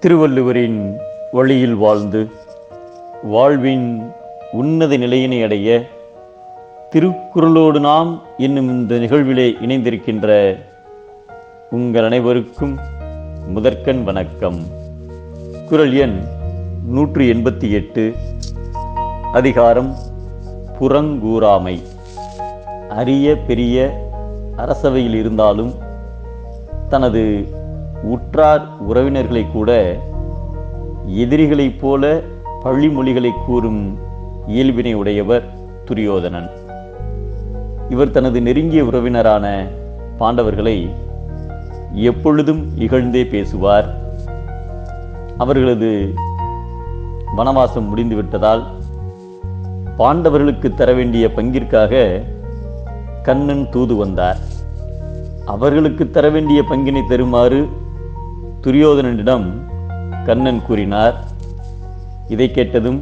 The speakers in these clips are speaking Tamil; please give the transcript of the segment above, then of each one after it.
திருவள்ளுவரின் வழியில் வாழ்ந்து வாழ்வின் உன்னத நிலையினை அடைய திருக்குறளோடு நாம் என்னும் இந்த நிகழ்விலே இணைந்திருக்கின்ற உங்கள் அனைவருக்கும் முதற்கண் வணக்கம். குறள் எண் நூற்றி எண்பத்தி எட்டு. அதிகாரம் புறங்கூறாமை. அரிய பெரிய அரசவையில் இருந்தாலும் தனது உற்றார் உறவினர்களை கூட எதிரிகளைப் போல பழிமொழிகளை கூறும் இயல்பினை உடையவர் துரியோதனன். இவர் தனது நெருங்கிய உறவினரான பாண்டவர்களை எப்பொழுதும் இகழ்ந்தே பேசுவார். அவர்களது வனவாசம் முடிந்துவிட்டதால் பாண்டவர்களுக்கு தர வேண்டிய பங்கிற்காக கண்ணன் தூது வந்தார். அவர்களுக்கு தர வேண்டிய பங்கினை தருமாறு துரியோதனனிடம் கண்ணன் கூறினார் இதை கேட்டதும்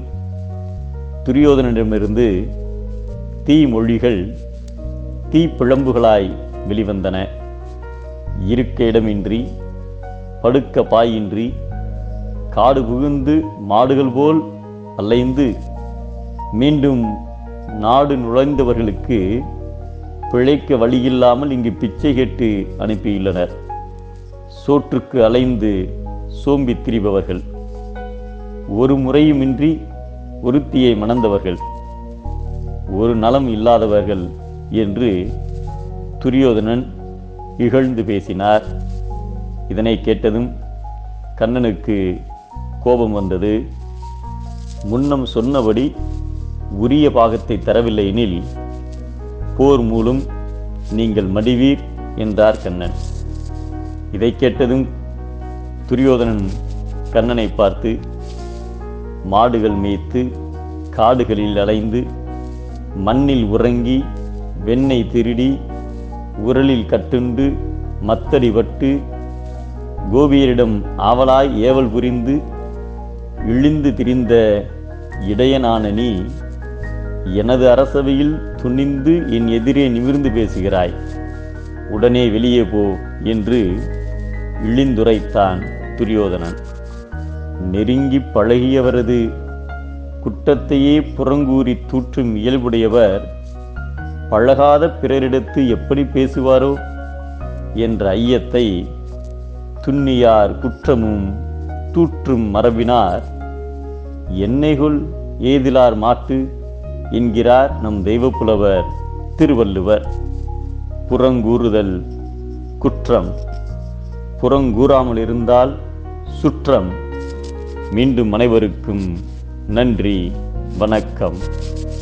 துரியோதனனிடமிருந்து தீ மொழிகள் தீப்பிழம்புகளாய் வெளிவந்தன. இருக்க இடமின்றி படுக்க பாயின்றி காடு புகுந்து மாடுகள் போல் அலைந்து மீண்டும் நாடு நுழைந்தவர்களுக்கு பிழைக்க வழியில்லாமல் இங்கு பிச்சை கேட்டு அனுப்பியுள்ளனர். சோற்றுக்கு அலைந்து சோம்பி திரிபவர்கள். ஒரு முறையுமின்றி ஒருத்தியை மணந்தவர்கள். ஒரு நலம் இல்லாதவர்கள் என்று துரியோதனன் இகழ்ந்து பேசினார். இதனை கேட்டதும் கண்ணனுக்கு கோபம் வந்தது. முன்னம் சொன்னபடி உரிய பாகத்தை தரவில்லை எனில் போர் மூலம் நீங்கள் மடிவீர் என்றார் கண்ணன். இதை கேட்டதும் துரியோதனன் கண்ணனை பார்த்து மாடுகள் மேய்த்து காடுகளில் அலைந்து மண்ணில் உறங்கி வெண்ணெய் திருடி உரலில் கட்டுண்டு மத்தடி வட்டு கோபியரிடம் ஆவலாய் ஏவல் புரிந்து இழிந்து திரிந்த இடையனான நீ எனது அரசவையில் துணிந்து என் எதிரே நிமிர்ந்து பேசுகிறாய். உடனே வெளியே போ என்று இழிந்துரைத்தான் துரியோதனன். நெருங்கி பழகியவரது குற்றத்தையே புறங்கூறி தூற்றும் இயல்புடையவர் பழகாத பிறரிடத்து எப்படி பேசுவாரோ என்ற ஐயத்தை துன்னியார் குற்றமும் தூற்றும் மரபினார். என்னைகுள் ஏதிலார் மாட்டு என்கிறார் நம் தெய்வப்புலவர் திருவள்ளுவர். புறங்கூறுதல் குற்றம். புறங்கூறாமல் இருந்தால் சுற்றம். மீண்டும் அனைவருக்கும் நன்றி வணக்கம்.